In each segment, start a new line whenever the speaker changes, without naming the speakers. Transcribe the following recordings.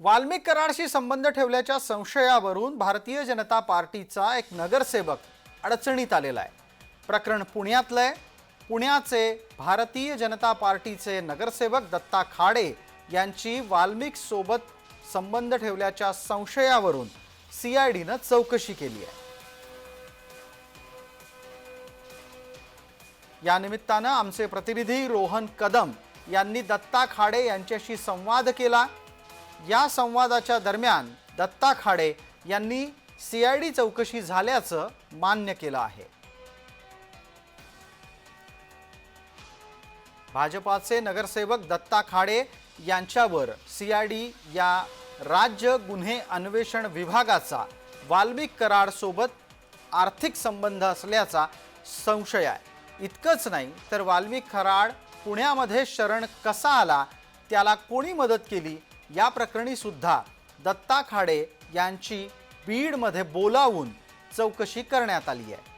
वाल्मिक कराडशी संबंध ठेवल्याच्या संशयावरून भारतीय जनता पार्टीचा एक नगरसेवक अडचणीत आलेला आहे. प्रकरण पुण्यातलं आहे पुण्याचे भारतीय जनता पार्टीचे नगरसेवक दत्ता खाडे यांची वाल्मिक सोबत संबंध ठेवल्याच्या संशयावरून सीआयडीनं चौकशी केली आहे. या निमित्तानं आमचे प्रतिनिधी रोहन कदम यांनी दत्ता खाडे यांच्याशी संवाद केला. या संवादाच्या दरम्यान दत्ता खाडे यांनी सीआयडी चौकशी झाल्याचं मान्य केलं आहे. भाजपाचे नगरसेवक दत्ता खाडे यांच्यावर सी आयडी या राज्य गुन्हे अन्वेषण विभागाचा वाल्मिक कराड सोबत आर्थिक संबंध असल्याचा संशय आहे. इतकंच नाही तर वाल्मिक कराड पुण्यामध्ये शरण कसा आला त्याला कोणी मदत केली या प्रकरणी सुद्धा दत्ता खाडे यांची बीडमध्ये बोलावून चौकशी करण्यात आली आहे.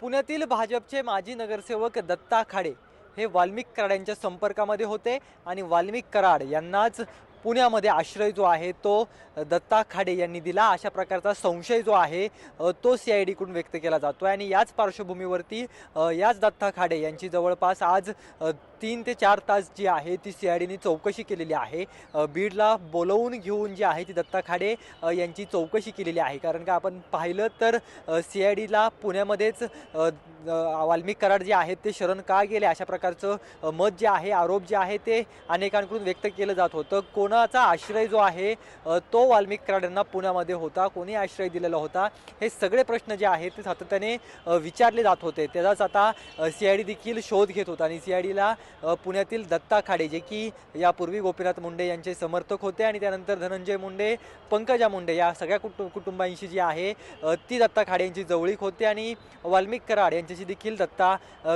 पुण्यातील भाजपचे माजी नगरसेवक दत्ता खाडे हे वाल्मिक कराड यांच्या संपर्कामध्ये होते आणि वाल्मिक कराड यांनाच पुण्यामध्ये आश्रय जो आहे तो दत्ता खाडे यांनी दिला. अशा प्रकारचा संशय जो आहे तो सी आय डीकडून व्यक्त केला जातो आणि याच पार्श्वभूमीवरती याच दत्ता खाडे यांची जवळपास आज तीन ते चार तास जी आहे ती सी आय डीने चौकशी केलेली आहे. बीडला बोलवून घेऊन जी आहे ती दत्ता खाडे यांची चौकशी केलेली आहे. कारण का आपण पाहिलं तर सी आय डीला पुण्यामध्येच वाल्मिक कराड जे आहेत ते शरण का गेले? अशा प्रकारचं मत जे आहे आरोप जे आहे ते अनेकांकडून व्यक्त केलं जात होतं. कोण कोणाचा आश्रय जो आहे तो वाल्मिक कराड यांना पुण्यामध्ये होता. कोणी आश्रय दिलेला होता? हे सगळे प्रश्न जे आहेत ते सातत्याने विचारले जात होते. त्याचाच आता सी आय डी देखील शोध घेत होता आणि सी आय डीला पुण्यातील दत्ता खाडे जे की यापूर्वी गोपीनाथ मुंडे यांचे समर्थक होते आणि त्यानंतर धनंजय मुंडे पंकजा मुंडे या सगळ्या कुटु कुटुंबांशी जी आहे ती दत्ता खाडे यांची जवळीक होते आणि वाल्मिक कराड यांच्याशी देखील दत्ता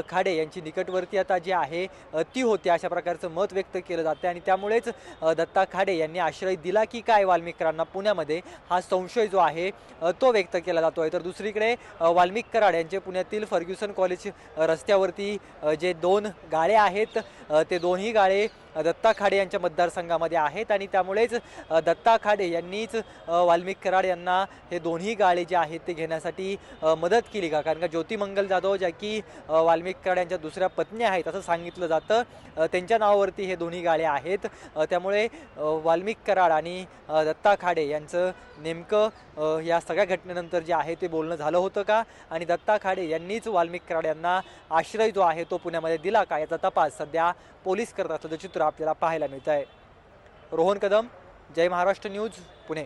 खाडे यांची निकटवर्ती आता जी आहे ती होती. अशा प्रकारचं मत व्यक्त केलं जाते आणि त्यामुळेच दत्ता खाडे यांनी आश्रय दिला की काय वाल्मिकरांना पुण्यामध्ये हा संशय जो आहे तो व्यक्त केला जातो आहे तर दुसरीकडे वाल्मिक कराड यांचे पुण्यातील फर्ग्युसन कॉलेज रस्त्यावरती जे दोन गाळे आहेत ते दोन्ही गाळे दत्ता खाडे यांच्या मतदारसंघामध्ये आहेत आणि त्यामुळेच दत्ता खाडे यांनीच वाल्मिक कराड यांना हे दोन्ही गाळे जे आहेत ते घेण्यासाठी मदत केली का? कारण का ज्योती मंगल जाधव ज्या की वाल्मिक कराड यांच्या दुसऱ्या पत्नी आहेत असं सांगितलं जातं त्यांच्या नावावरती हे दोन्ही गाळे आहेत. त्यामुळे वाल्मिक कराड आणि दत्ता खाडे यांचं नेमकं या सगळ्या घटनेनंतर जे आहे ते बोलणं झालं होतं का? आणि दत्ता खाडे यांनीच वाल्मिक कराड यांना आश्रय जो आहे तो पुण्यामध्ये दिला का? याचा तपास सध्या पोलीस करत असल्याचं चित्र आपल्याला पाहायला मिळत आहे. रोहन कदम जय महाराष्ट्र न्यूज पुणे.